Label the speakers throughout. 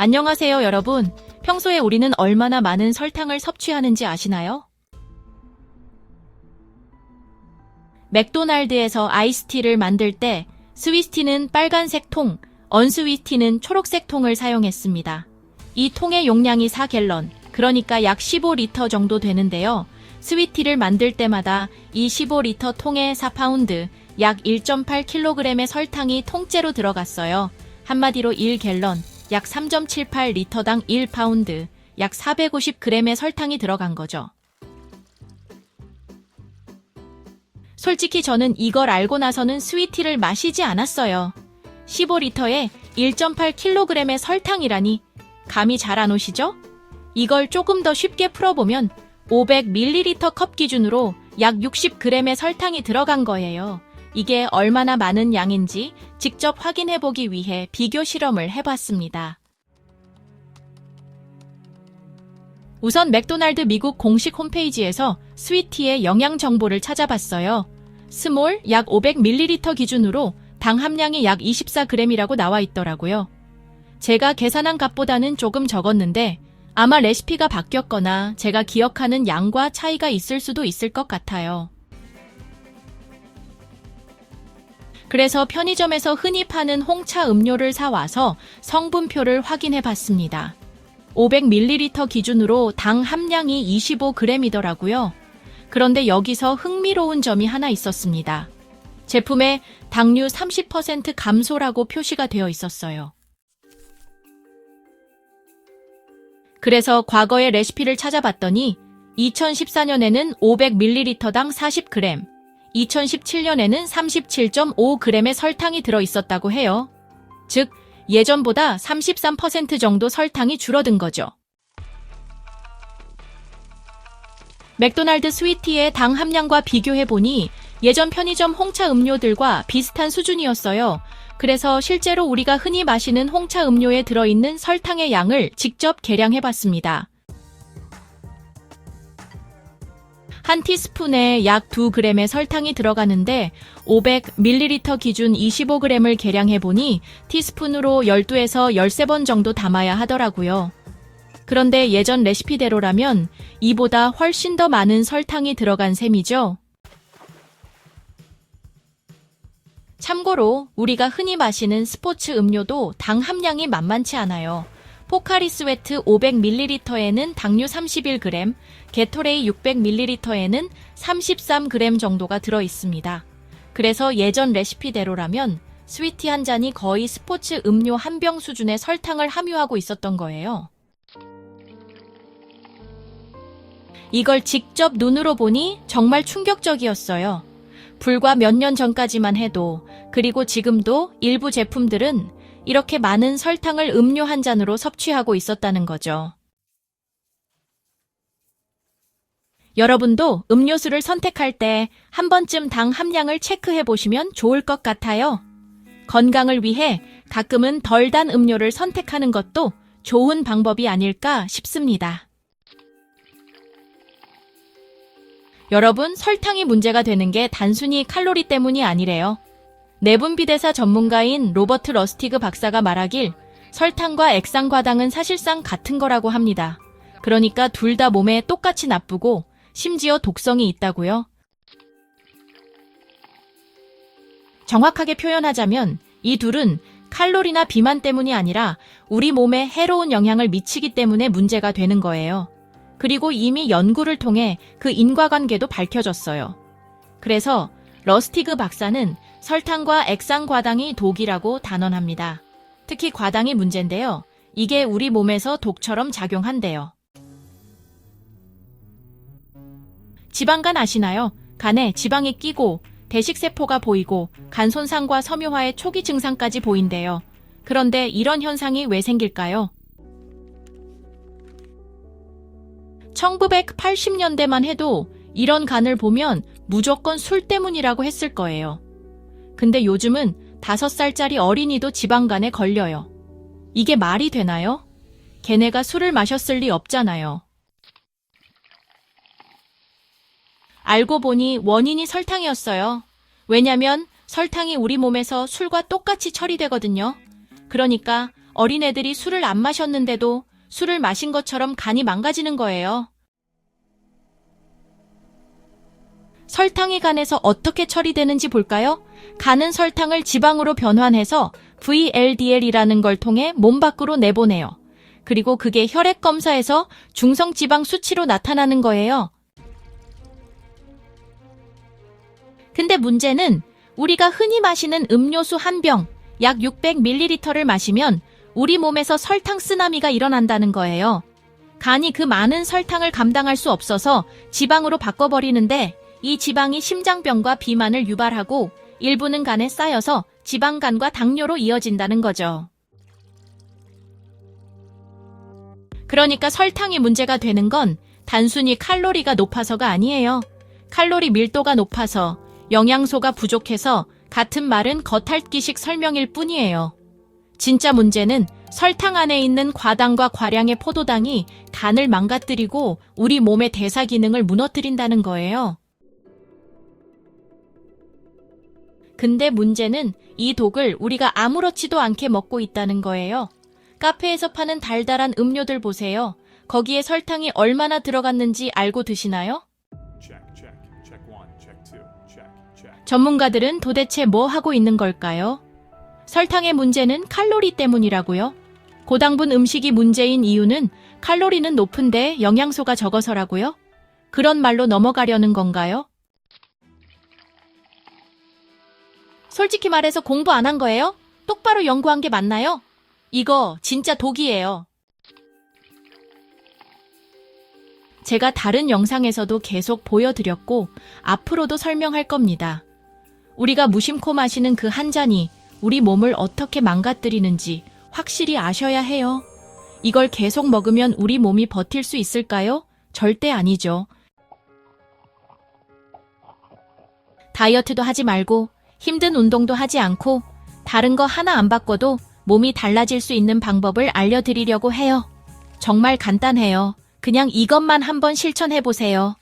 Speaker 1: 안녕하세요, 여러분. 평소에 우리는 얼마나 많은 설탕을 섭취하는지 아시나요? 맥도날드에서 아이스티를 만들 때 스위스티는 빨간색 통, 언스위티는 초록색 통을 사용했습니다. 이 통의 용량이 4갤런, 그러니까 약 15리터 정도 되는데요. 스위티를 만들 때마다 이 15리터 통에 4파운드, 약 1.8kg의 설탕이 통째로 들어갔어요. 한마디로 1갤런, 약 3.78리터당 1파운드, 약 450g의 설탕이 들어간 거죠. 솔직히 저는 이걸 알고 나서는 스위티를 마시지 않았어요. 15리터에 1.8kg의 설탕이라니 감이 잘 안 오시죠? 이걸 조금 더 쉽게 풀어보면 500ml 컵 기준으로 약 60g의 설탕이 들어간 거예요. 이게 얼마나 많은 양인지 직접 확인해 보기 위해 비교 실험을 해봤습니다. 우선 맥도날드 미국 공식 홈페이지에서 스위티의 영양 정보를 찾아봤어요. 스몰 약 500ml 기준으로 당 함량이 약 24g이라고 나와 있더라고요. 제가 계산한 값보다는 조금 적었는데 아마 레시피가 바뀌었거나 제가 기억하는 양과 차이가 있을 수도 있을 것 같아요. 그래서 편의점에서 흔히 파는 홍차 음료를 사와서 성분표를 확인해 봤습니다. 500ml 기준으로 당 함량이 25g이더라고요. 그런데 여기서 흥미로운 점이 하나 있었습니다. 제품에 당류 30% 감소라고 표시가 되어 있었어요. 그래서 과거의 레시피를 찾아봤더니 2014년에는 500ml당 40g, 2017년에는 37.5g의 설탕이 들어 있었다고 해요. 즉, 예전보다 33% 정도 설탕이 줄어든 거죠. 맥도날드 스위티의 당 함량과 비교해보니 예전 편의점 홍차 음료들과 비슷한 수준이었어요. 그래서 실제로 우리가 흔히 마시는 홍차 음료에 들어있는 설탕의 양을 직접 계량해봤습니다. 한 티스푼에 약 2g의 설탕이 들어가는데 500ml 기준 25g을 계량해 보니 티스푼으로 12에서 13번 정도 담아야 하더라고요. 그런데 예전 레시피대로라면 이보다 훨씬 더 많은 설탕이 들어간 셈이죠. 참고로 우리가 흔히 마시는 스포츠 음료도 당 함량이 만만치 않아요. 포카리 스웨트 500ml에는 당류 31g, 게토레이 600ml에는 33g 정도가 들어 있습니다. 그래서 예전 레시피대로라면 스위티 한 잔이 거의 스포츠 음료 한 병 수준의 설탕을 함유하고 있었던 거예요. 이걸 직접 눈으로 보니 정말 충격적이었어요. 불과 몇 년 전까지만 해도 그리고 지금도 일부 제품들은 이렇게 많은 설탕을 음료 한 잔으로 섭취하고 있었다는 거죠. 여러분도 음료수를 선택할 때 한 번쯤 당 함량을 체크해 보시면 좋을 것 같아요. 건강을 위해 가끔은 덜 단 음료를 선택하는 것도 좋은 방법이 아닐까 싶습니다. 여러분, 설탕이 문제가 되는 게 단순히 칼로리 때문이 아니래요. 내분비대사 전문가인 로버트 러스티그 박사가 말하길 설탕과 액상과당은 사실상 같은 거라고 합니다. 그러니까 둘 다 몸에 똑같이 나쁘고 심지어 독성이 있다고요. 정확하게 표현하자면 이 둘은 칼로리나 비만 때문이 아니라 우리 몸에 해로운 영향을 미치기 때문에 문제가 되는 거예요. 그리고 이미 연구를 통해 그 인과관계도 밝혀졌어요. 그래서 러스티그 박사는 설탕과 액상 과당이 독이라고 단언합니다. 특히 과당이 문제인데요. 이게 우리 몸에서 독처럼 작용한대요. 지방간 아시나요? 간에 지방이 끼고 대식세포가 보이고 간 손상과 섬유화의 초기 증상까지 보인대요. 그런데 이런 현상이 왜 생길까요? 1980년대만 해도 이런 간을 보면 무조건 술 때문이라고 했을 거예요. 근데 요즘은 5살짜리 어린이도 지방간에 걸려요. 이게 말이 되나요? 걔네가 술을 마셨을 리 없잖아요. 알고 보니 원인이 설탕이었어요. 왜냐면 설탕이 우리 몸에서 술과 똑같이 처리되거든요. 그러니까 어린애들이 술을 안 마셨는데도 술을 마신 것처럼 간이 망가지는 거예요. 설탕이 간에서 어떻게 처리되는지 볼까요? 간은 설탕을 지방으로 변환해서 VLDL이라는 걸 통해 몸 밖으로 내보내요. 그리고 그게 혈액 검사에서 중성 지방 수치로 나타나는 거예요. 근데 문제는 우리가 흔히 마시는 음료수 한 병, 약 600ml를 마시면 우리 몸에서 설탕 쓰나미가 일어난다는 거예요. 간이 그 많은 설탕을 감당할 수 없어서 지방으로 바꿔버리는데 이 지방이 심장병과 비만을 유발하고 일부는 간에 쌓여서 지방간과 당뇨로 이어진다는 거죠. 그러니까 설탕이 문제가 되는 건 단순히 칼로리가 높아서가 아니에요. 칼로리 밀도가 높아서 영양소가 부족해서 같은 말은 겉핥기식 설명일 뿐이에요. 진짜 문제는 설탕 안에 있는 과당과 과량의 포도당이 간을 망가뜨리고 우리 몸의 대사 기능을 무너뜨린다는 거예요. 근데 문제는 이 독을 우리가 아무렇지도 않게 먹고 있다는 거예요. 카페에서 파는 달달한 음료들 보세요. 거기에 설탕이 얼마나 들어갔는지 알고 드시나요? 전문가들은 도대체 뭐 하고 있는 걸까요? 설탕의 문제는 칼로리 때문이라고요? 고당분 음식이 문제인 이유는 칼로리는 높은데 영양소가 적어서라고요? 그런 말로 넘어가려는 건가요? 솔직히 말해서 공부 안 한 거예요? 똑바로 연구한 게 맞나요? 이거 진짜 독이에요. 제가 다른 영상에서도 계속 보여드렸고 앞으로도 설명할 겁니다. 우리가 무심코 마시는 그 한 잔이 우리 몸을 어떻게 망가뜨리는지 확실히 아셔야 해요. 이걸 계속 먹으면 우리 몸이 버틸 수 있을까요? 절대 아니죠. 다이어트도 하지 말고 힘든 운동도 하지 않고 다른 거 하나 안 바꿔도 몸이 달라질 수 있는 방법을 알려드리려고 해요. 정말 간단해요. 그냥 이것만 한번 실천해 보세요.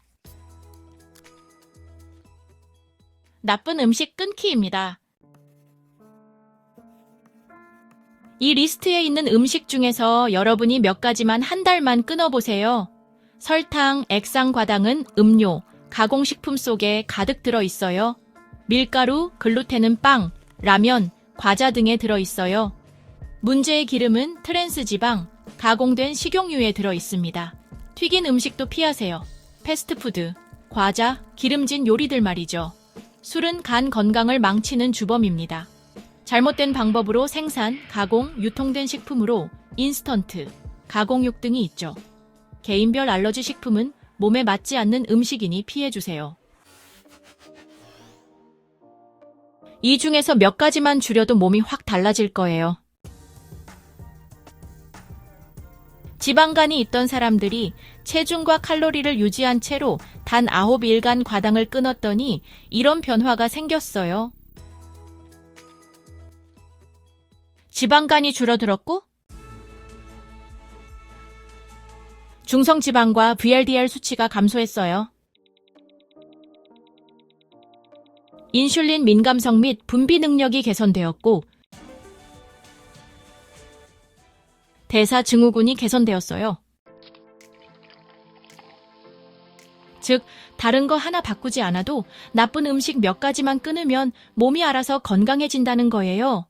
Speaker 1: 나쁜 음식 끊기입니다. 이 리스트에 있는 음식 중에서 여러분이 몇 가지만 한 달만 끊어보세요. 설탕, 액상 과당은 음료, 가공식품 속에 가득 들어 있어요. 밀가루, 글루텐은 빵, 라면, 과자 등에 들어 있어요. 문제의 기름은 트랜스 지방, 가공된 식용유에 들어 있습니다. 튀긴 음식도 피하세요. 패스트푸드, 과자, 기름진 요리들 말이죠. 술은 간 건강을 망치는 주범입니다. 잘못된 방법으로 생산, 가공, 유통된 식품으로 인스턴트, 가공육 등이 있죠. 개인별 알러지 식품은 몸에 맞지 않는 음식이니 피해주세요. 이 중에서 몇 가지만 줄여도 몸이 확 달라질 거예요. 지방간이 있던 사람들이 체중과 칼로리를 유지한 채로 단 9일간 과당을 끊었더니 이런 변화가 생겼어요. 지방간이 줄어들었고 중성지방과 VLDL 수치가 감소했어요. 인슐린 민감성 및 분비 능력이 개선되었고 대사 증후군이 개선되었어요. 즉, 다른 거 하나 바꾸지 않아도 나쁜 음식 몇 가지만 끊으면 몸이 알아서 건강해진다는 거예요.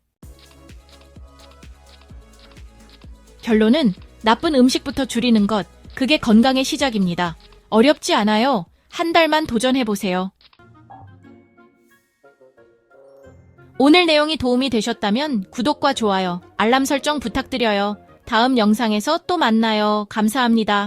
Speaker 1: 결론은 나쁜 음식부터 줄이는 것, 그게 건강의 시작입니다. 어렵지 않아요. 한 달만 도전해보세요. 오늘 내용이 도움이 되셨다면 구독과 좋아요, 알람 설정 부탁드려요. 다음 영상에서 또 만나요. 감사합니다.